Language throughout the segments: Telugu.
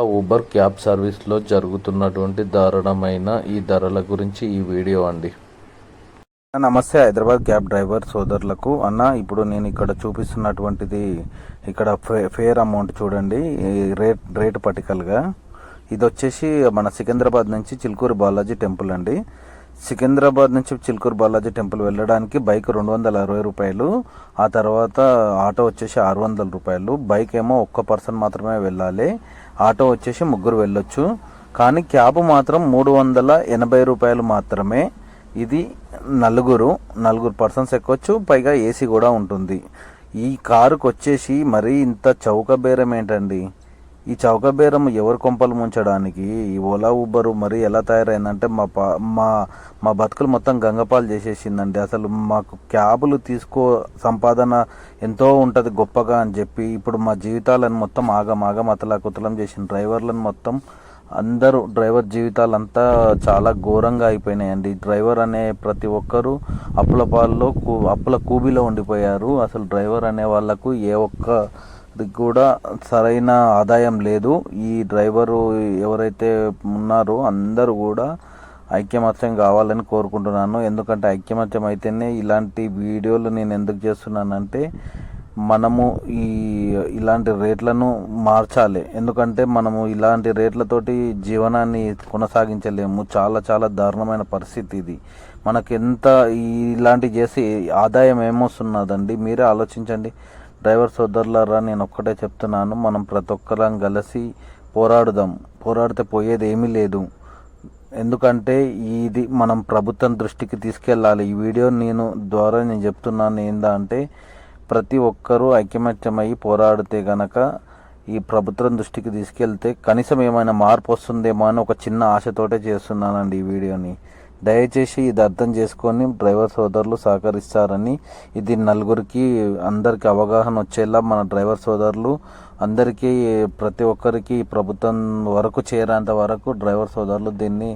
ఊబర్ క్యాబ్ సర్వీస్లో జరుగుతున్నటువంటి దారుణమైన ఈ ధరల గురించి ఈ వీడియో అండి. నమస్తే. హైదరాబాద్ క్యాబ్ డ్రైవర్ సోదరులకు. అన్న ఇప్పుడు నేను ఇక్కడ చూపిస్తున్నటువంటిది ఇక్కడ ఫే- ఫేర్ అమౌంట్ చూడండి. ఈ రేట్ రేటు పటికల్గా. ఇది వచ్చేసి మన సికింద్రాబాద్ నుంచి చిలుకూరు బాలాజీ టెంపుల్ అండి. సికింద్రాబాద్ నుంచి చిలుకూరు బాలాజీ టెంపుల్ వెళ్ళడానికి బైక్ రెండు వందల అరవై రూపాయలు ఆ తర్వాత ఆటో వచ్చేసి ఆరు వందల రూపాయలు. బైక్ ఏమో ఒక్క పర్సన్ మాత్రమే వెళ్ళాలి. ఆటో వచ్చేసి ముగ్గురు వెళ్ళొచ్చు. కానీ క్యాబ్ మాత్రం మూడు వందల ఎనభై రూపాయలు మాత్రమే. ఇది నలుగురు నలుగురు పర్సన్స్ ఎక్కొచ్చు పైగా ఏసీ కూడా ఉంటుంది. ఈ కారుకు వచ్చేసి మరీ ఇంత చౌక బేరం ఏంటండి? ఈ చౌక బేరం ఎవరు కొంపలు ముంచడానికి? ఈ ఓలా ఊబరు మరీ ఎలా తయారైందంటే మా పా మా మా బతుకులు మొత్తం గంగపాలు చేసేసిందండి. అసలు మాకు క్యాబులు తీసుకో సంపాదన ఎంతో ఉంటుంది గొప్పగా అని చెప్పి ఇప్పుడు మా జీవితాలను మొత్తం ఆగం ఆగం అతలాకుతలం చేసిన డ్రైవర్లను మొత్తం అందరూ డ్రైవర్ జీవితాలంతా చాలా ఘోరంగా అయిపోయినాయండి. డ్రైవర్ అనే ప్రతి ఒక్కరూ అప్పుల పాల్లో కూ అప్పుల కూబీలో ఉండిపోయారు. అసలు డ్రైవర్ అనే వాళ్ళకు ఏ ఒక్క కూడా సరైన ఆదాయం లేదు. ఈ డ్రైవరు ఎవరైతే ఉన్నారో అందరూ కూడా ఐక్యమత్యం కావాలని కోరుకుంటున్నాను. ఎందుకంటే ఐక్యమత్యం అయితేనే ఇలాంటి వీడియోలు నేను ఎందుకు చేస్తున్నానంటే మనము ఈ ఇలాంటి రేట్లను మార్చాలి. ఎందుకంటే మనము ఇలాంటి రేట్లతోటి జీవనాన్ని కొనసాగించలేము. చాలా చాలా దారుణమైన పరిస్థితి ఇది. మనకెంత ఎంత ఇలాంటి చేసి ఆదాయం ఏమొస్తున్నదండి? మీరే ఆలోచించండి. డ్రైవర్ సోదరులారా నేను ఒక్కటే చెప్తున్నాను. మనం ప్రతి ఒక్కరం కలిసి పోరాడుదాం. పోరాడితే పోయేది ఏమీ లేదు. ఎందుకంటే ఇది మనం ప్రభుత్వం దృష్టికి తీసుకెళ్ళాలి. ఈ వీడియో నేను ద్వారా నేను చెప్తున్నాను ఏందంటే ప్రతి ఒక్కరూ ఐకమత్యమై పోరాడితే గనక ఈ ప్రభుత్వం దృష్టికి తీసుకెళ్తే కనీసం ఏమైనా మార్పు వస్తుందేమో అని ఒక చిన్న ఆశతోటే చేస్తున్నానండి ఈ వీడియోని. దయచేసి ఇది అర్థం చేసుకొని డ్రైవర్ సోదరులు సహకరిస్తారని ఇది నలుగురికి అందరికి అవగాహన వచ్చేలా మన డ్రైవర్ సోదరులు అందరికీ ప్రతి ఒక్కరికి ప్రభుత్వం వరకు చేరేంత వరకు డ్రైవర్ సోదరులు దీన్ని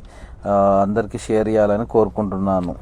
అందరికీ షేర్ చేయాలని కోరుకుంటున్నాను.